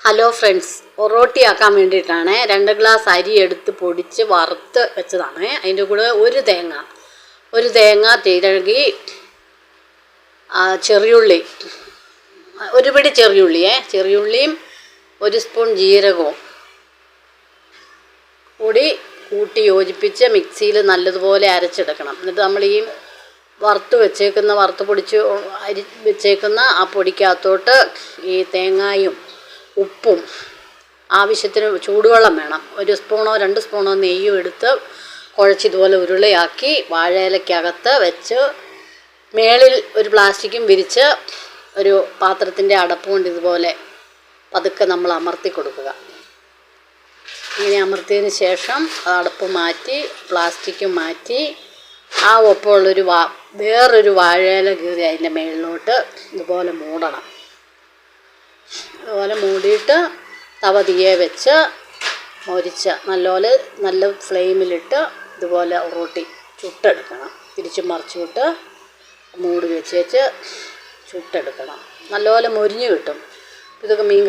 Hello friends ഒറോട്ടി ആക്കാൻ വേണ്ടിയിട്ടാണ് രണ്ട് ഗ്ലാസ് അരി എടുത്ത് പൊടിച്ച് വറുത്ത് വെച്ചതാണ്. അതിന്റെ കൂടെ ഒരു തേങ്ങ ഒരു തേങ്ങ തിരകി ചെറിയുള്ളി ഒരു പിടി ചെറിയുള്ളിയേ ചെറിയുള്ളിയും ഒരു സ്പൂൺ ജീരകവും കൂടി കൂട്ടി യോജിപ്പിച്ച് മിക്സിയിൽ നല്ലതുപോലെ അരച്ചെടുക്കണം. എന്നിട്ട് നമ്മൾ ഈ വറുത്ത് വെച്ചേക്കുന്ന വറുത്ത് പൊടിച്ച് അരി വെച്ചേക്കുന്ന ആ പൊടിക്കകത്തോട്ട് ഈ തേങ്ങായും ഉപ്പും ആവശ്യത്തിന് ചൂടുവെള്ളം വേണം. ഒരു സ്പൂണോ രണ്ട് സ്പൂണോ നെയ്യും എടുത്ത് കുഴച്ച് ഇതുപോലെ ഉരുളയാക്കി വാഴയിലക്കകത്ത് വെച്ച് മേളിൽ ഒരു പ്ലാസ്റ്റിക്കും വിരിച്ച് ഒരു പാത്രത്തിന്റെ അടപ്പ് കൊണ്ട് ഇതുപോലെ പതുക്കെ നമ്മൾ അമർത്തി കൊടുക്കുക. ഇങ്ങനെ അമർത്തിയതിന് ശേഷം അടപ്പ് മാറ്റി പ്ലാസ്റ്റിക് മാറ്റി ആ ഒപ്പമുള്ളൊരു വാ വേറൊരു വാഴയില കീറി അതിന്റെ മേളിലോട്ട് ഇതുപോലെ മൂടണം. അതുപോലെ മൂടിയിട്ട് തവ തീയെ വെച്ച് മൊരിച്ച് നല്ലപോലെ നല്ല ഫ്ലെയിമിലിട്ട് ഇതുപോലെ റൊട്ടി ചുട്ടെടുക്കണം. തിരിച്ച് മറിച്ചിട്ട് മൂടി വെച്ച് വെച്ച് ചുട്ടെടുക്കണം. നല്ലപോലെ മൊരിഞ്ഞ് കിട്ടും. ഇതൊക്കെ മീൻ